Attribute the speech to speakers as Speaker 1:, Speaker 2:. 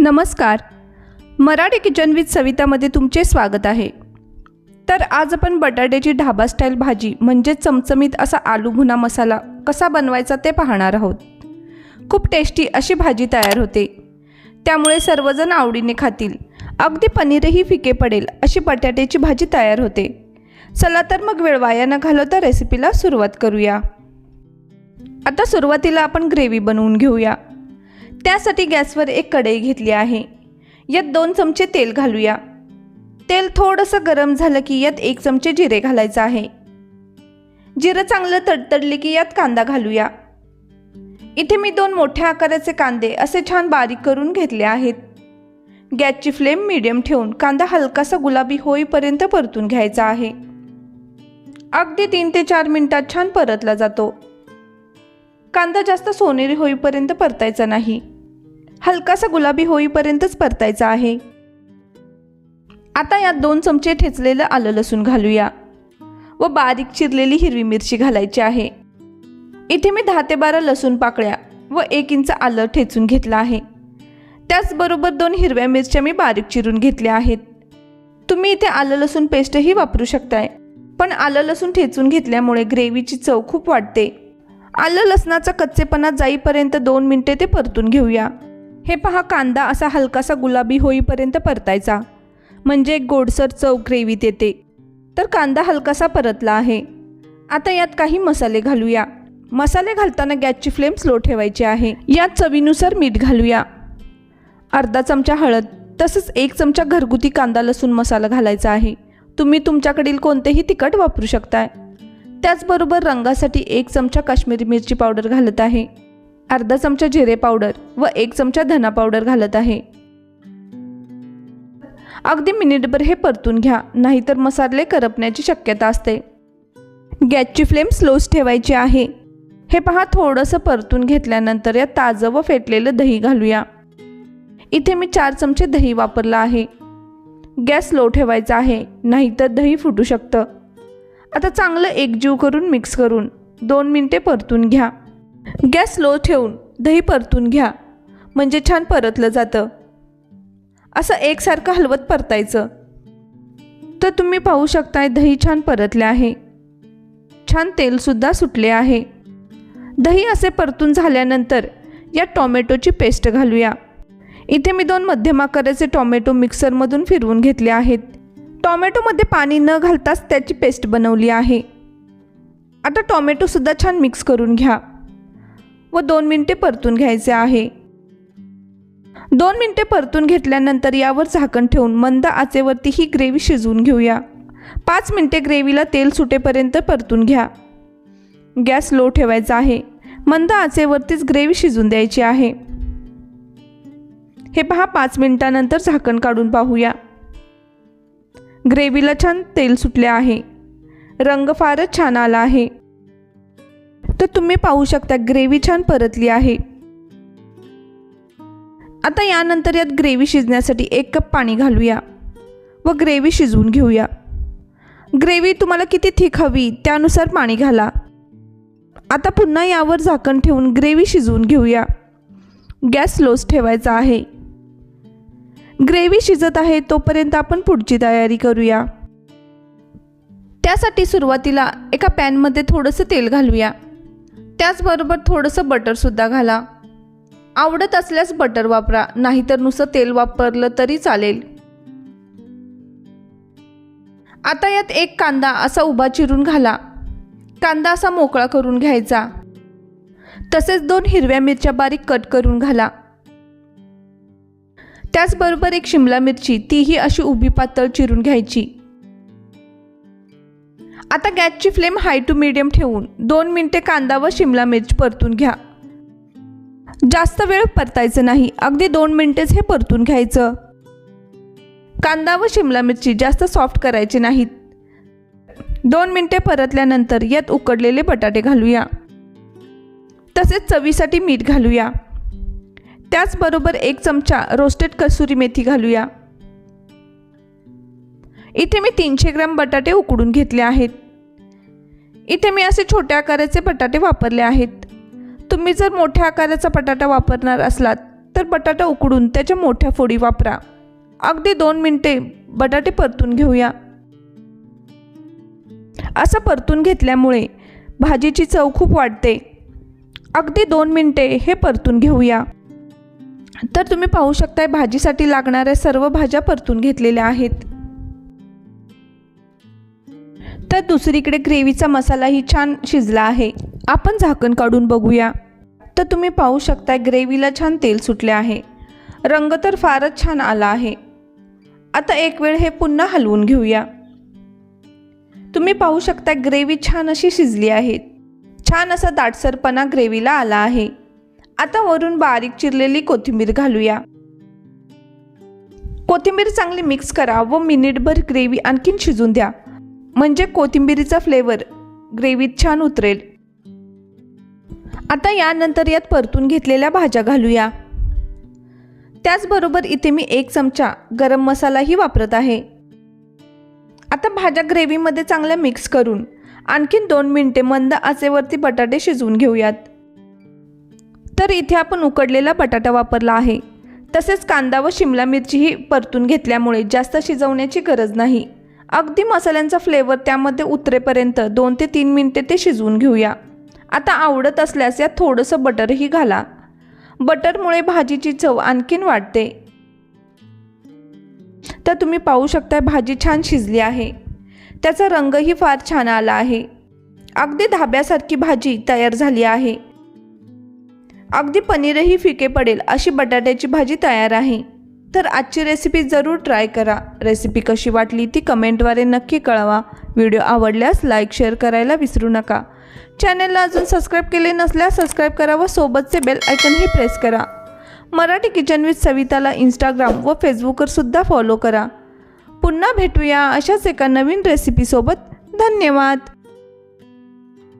Speaker 1: नमस्कार. Marathi kitchen with सवितामध्ये तुमचे स्वागत आहे. तर आज आपण बटाट्याची ढाबा स्टाईल भाजी म्हणजे चमचमीत असा आलू भुना मसाला कसा बनवायचा ते पाहणार आहोत. खूप टेस्टी अशी भाजी तयार होते. त्यामुळे सर्वजण आवडीने खातील. अगदी पनीरही फिके पडेल अशी बटाट्याची भाजी तयार होते. चला तर मग वेळ वाया न घालवता रेसिपीला सुरुवात करूया. आता सुरुवातीला आपण ग्रेव्ही बनवून घेऊया. त्यासाठी गॅसवर एक कढई घेतली आहे. यात दोन चमचे तेल घालूया. तेल थोडंसं गरम झालं की यात एक चमचे जिरे घालायचं आहे. जिरं चांगलं तडतडले की यात कांदा घालूया. इथे मी दोन मोठ्या आकाराचे कांदे असे छान बारीक करून घेतले आहेत. गॅसची फ्लेम मीडियम ठेवून कांदा हलकासा गुलाबी होईपर्यंत परतून घ्यायचा आहे. अगदी तीन ते चार मिनिटात छान परतला जातो. कांदा जास्त सोनेरी होईपर्यंत परतायचा नाही. हलकासा गुलाबी होईपर्यंतच परतायचा आहे. आता यात दोन चमचे ठेचलेलं आलं लसूण घालूया. व बारीक चिरलेली हिरवी मिरची घालायची आहे. इथे मी दहा ते बारा लसूण पाकळ्या व एक इंच आलं ठेचून घेतलं आहे. त्याचबरोबर दोन हिरव्या मिरच्या मी बारीक चिरून घेतल्या आहेत. तुम्ही इथे आलं लसूण पेस्टही वापरू शकताय. पण आलं लसूण ठेचून घेतल्यामुळे ग्रेव्हीची चव खूप वाढते. आलं लसणाचा कच्चेपणा जाईपर्यंत दोन मिनटे ते परतून घेऊया. हे पहा कांदा असा हलकासा गुलाबी होईपर्यंत परतायचा. म्हणजे एक गोडसर चव ग्रेव्हीत येते. तर कांदा हलकासा परतला आहे. आता यात काही मसाले घालूया. मसाले घालताना गॅसची फ्लेम स्लो ठेवायची आहे. यात चवीनुसार मीठ घालूया. अर्धा चमचा हळद तसंच एक चमचा घरगुती कांदा लसूण मसाला घालायचा आहे. तुम्ही तुमच्याकडील कोणतेही तिखट वापरू शकताय. त्याचबरोबर रंगासाठी एक चमचा काश्मीरी मिरची पावडर घालत आहे. अर्धा चमचा जिरे पावडर व एक चमचा धना पावडर घालत आहे. अगदी मिनिटभर हे परतून घ्या नाहीतर मसाले करपण्याची शक्यता असते. गॅसची फ्लेम स्लोच ठेवायची आहे. हे पहा थोडंसं परतून घेतल्यानंतर या ताजं व फेटलेलं दही घालूया. इथे मी चार चमचे दही वापरलं आहे. गॅस स्लो ठेवायचा आहे नाहीतर दही फुटू शकतं. आता चांगलं एकजीव करून मिक्स करून दोन मिनटे परतून घ्या. गॅस लो ठेवून दही परतून घ्या. म्हणजे छान परतलं जातं. असं एकसारखं हलवत परतायचं. तर तुम्ही पाहू शकताय दही छान परतले आहे. छान तेलसुद्धा सुटले आहे. दही असे परतून झाल्यानंतर या टॉमॅटोची पेस्ट घालूया. इथे मी दोन मध्यम आकाराचे टॉमॅटो मिक्सरमधून फिरवून घेतले आहेत. टॉमॅटोमध्ये पाणी न घालताच त्याची पेस्ट बनवली आहे. आता टॉमॅटोसुद्धा छान मिक्स करून घ्या. व दोन मिनटे परतून घ्यायचे आहे. दोन मिनटे परतून घेतल्यानंतर यावर झाकण ठेवून मंद आचेवरती ही ग्रेव्ही शिजवून घेऊया. पाच मिनटे ग्रेव्हीला तेल सुटेपर्यंत परतून घ्या. गॅस लो ठेवायचा आहे. मंद आचेवरतीच ग्रेव्ही शिजून द्यायची आहे. हे पहा पाच मिनिटानंतर झाकण काढून पाहूया. ग्रेव्हीला छान तेल सुटले आहे. रंग फारच छान आला आहे. तर तुम्ही पाहू शकता ग्रेव्ही छान परतली आहे. आता यानंतर यात ग्रेव्ही शिजण्यासाठी एक कप पाणी घालूया व ग्रेव्ही शिजवून घेऊया. ग्रेव्ही तुम्हाला किती थिक हवी त्यानुसार पाणी घाला. आता पुन्हा यावर झाकण ठेवून ग्रेव्ही शिजवून घेऊया. गॅस लोस ठेवायचा आहे. ग्रेव्ही शिजत आहे तोपर्यंत आपण पुढची तयारी करूया. त्यासाठी सुरुवातीला एका पॅनमध्ये थोडंसं तेल घालूया. त्याचबरोबर थोडंसं बटरसुद्धा घाला. आवडत असल्यास बटर वापरा नाहीतर नुसतं तेल वापरलं तरी चालेल. आता यात एक कांदा असा उभा चिरून घाला. कांदा असा मोकळा करून घ्यायचा. तसेच दोन हिरव्या मिरच्या बारीक कट करून घाला. त्याचबरोबर एक शिमला मिरची तीही अशी उभी पातळ चिरून घ्यायची. आता गॅसची फ्लेम हाय टू मिडियम ठेवून दोन मिनटे कांदा व शिमला मिरची परतून घ्या. जास्त वेळ परतायचं नाही अगदी दोन मिनटेच हे परतून घ्यायचं. कांदा व शिमला मिरची जास्त सॉफ्ट करायचे नाहीत. दोन मिनटे परतल्यानंतर यात उकडलेले बटाटे घालूया. तसेच चवीसाठी मीठ घालूया. त्याचबरोबर एक चमचा रोस्टेड कसुरी मेथी घालूया. इथे मी तीनशे ग्रॅम बटाटे उकडून घेतले आहेत. इथे मी असे छोट्या आकाराचे बटाटे वापरले आहेत. तुम्ही जर मोठ्या आकाराचा बटाटा वापरणार असलात तर बटाटा उकडून त्याच्या मोठ्या फोडी वापरा. अगदी दोन मिनटे बटाटे परतून घेऊया. असं परतून घेतल्यामुळे भाजीची चव खूप वाढते. अगदी दोन मिनटे हे परतून घेऊया. तर तुम्ही पाहू शकताय भाजीसाठी लागणाऱ्या सर्व भाज्या परतून घेतलेल्या आहेत. तर दुसरीकडे ग्रेव्हीचा मसालाही छान शिजला आहे. आपण झाकण काढून बघूया. तर तुम्ही पाहू शकताय ग्रेव्हीला छान तेल सुटले आहे. रंग तर फारच छान आला आहे. आता एक वेळ हे पुन्हा हलवून घेऊया. तुम्ही पाहू शकता ग्रेव्ही छान अशी शिजली आहे. छान असा दाटसरपणा ग्रेव्हीला आला आहे. आता वरून बारीक चिरलेली कोथिंबीर घालूया. कोथिंबीर चांगली मिक्स करा व मिनिटभर ग्रेव्ही आणखीन शिजून द्या. म्हणजे कोथिंबीरीचा फ्लेवर ग्रेव्हीत छान उतरेल. आता यानंतर यात परतून घेतलेल्या भाज्या घालूया. त्याचबरोबर इथे मी एक चमचा गरम मसालाही वापरत आहे. आता भाज्या ग्रेव्हीमध्ये चांगल्या मिक्स करून आणखीन दोन मिनटे मंद आचेवरती बटाटे शिजवून घेऊयात. तर इथे आपण उकडलेला बटाटा वापरला आहे. तसेच कांदा व शिमला मिरचीही परतून घेतल्यामुळे जास्त शिजवण्याची गरज नाही. अगदी मसाल्यांचा फ्लेवर त्यामध्ये उतरेपर्यंत दोन ते तीन मिनटे ते शिजवून घेऊया. आता आवडत असल्यास यात थोडंसं बटरही घाला. बटरमुळे भाजीची चव आणखीन वाढते. तर तुम्ही पाहू शकता भाजी छान शिजली आहे. त्याचा रंगही फार छान आला आहे. अगदी धाब्यासारखी भाजी तयार झाली आहे. अगदी पनीरही फिके पडेल अशी बटाट्याची भाजी तयार आहे. तर आजची रेसिपी जरूर ट्राय करा. रेसिपी कशी वाटली ती कमेंटद्वारे नक्की कळवा. व्हिडिओ आवडल्यास लाईक शेअर करायला विसरू नका. चॅनलला अजून सबस्क्राईब केले नसल्यास सबस्क्राईब करा व सोबतचे बेल आयकनही प्रेस करा. मराठी किचन विथ सविताला इंस्टाग्राम व फेसबुकवर सुद्धा फॉलो करा. पुन्हा भेटूया अशाच एका नवीन रेसिपीसोबत धन्यवाद!